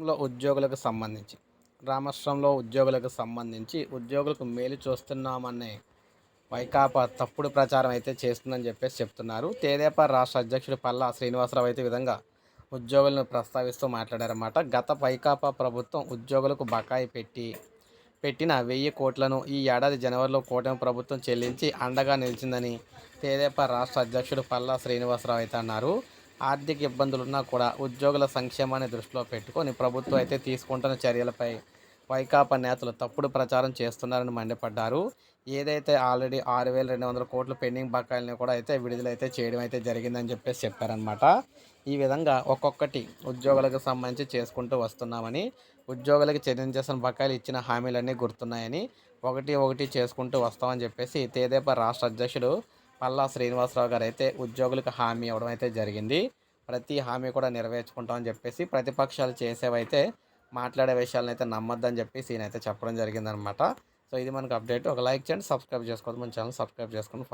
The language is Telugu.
రాష్ట్రంలో ఉద్యోగులకు సంబంధించి రాష్ట్రంలో ఉద్యోగులకు సంబంధించి ఉద్యోగులకు మేలు చూస్తున్నామనే వైకాపా తప్పుడు ప్రచారం అయితే చేస్తుందని చెప్పేసి చెప్తున్నారు. తేదేపా రాష్ట్ర అధ్యక్షుడు పల్లా శ్రీనివాసరావు అయితే విధంగా ఉద్యోగులను ప్రస్తావిస్తూ మాట్లాడారన్నమాట. గత వైకాపా ప్రభుత్వం ఉద్యోగులకు బకాయి పెట్టి పెట్టిన వెయ్యి కోట్లను ఈ ఏడాది జనవరిలో కూటమి ప్రభుత్వం చెల్లించి అండగా నిలిచిందని తేదేపా రాష్ట్ర అధ్యక్షుడు పల్లా శ్రీనివాసరావు అయితే అన్నారు. ఆర్థిక ఇబ్బందులున్నా కూడా ఉద్యోగుల సంక్షేమాన్ని దృష్టిలో పెట్టుకొని ప్రభుత్వం అయితే తీసుకుంటున్న చర్యలపై వైకాపా నేతలు తప్పుడు ప్రచారం చేస్తున్నారని మండిపడ్డారు. ఏదైతే ఆల్రెడీ ఆరు వేల రెండు వందల కోట్ల పెండింగ్ బకాయిల్ని కూడా అయితే విడుదలైతే చేయడం అయితే జరిగిందని చెప్పేసి చెప్పారనమాట ఈ విధంగా ఒక్కొక్కటి ఉద్యోగులకు సంబంధించి చేసుకుంటూ వస్తున్నామని ఉద్యోగులకు చెల్లించాల్సిన బకాయిలు ఇచ్చిన హామీలన్నీ గుర్తున్నాయని ఒకటి ఒకటి చేసుకుంటూ వస్తామని చెప్పేసి తేదేపా రాష్ట్ర అధ్యక్షుడు పల్లా శ్రీనివాసరావు గారు అయితే ఉద్యోగులకు హామీ ఇవ్వడం అయితే జరిగింది. ప్రతి హామీ కూడా నెరవేర్చుకుంటామని చెప్పేసి ప్రతిపక్షాలు చేసేవైతే మాట్లాడే విషయాలను అయితే నమ్మొద్దని చెప్పేసి ఈయన అయితే చెప్పడం జరిగిందనమాట సో ఇది మనకు అప్డేట్. ఒక లైక్ చేయండి సబ్స్క్రైబ్ చేసుకోవద్దు. మన ఛానల్ సబ్స్క్రైబ్ చేసుకుని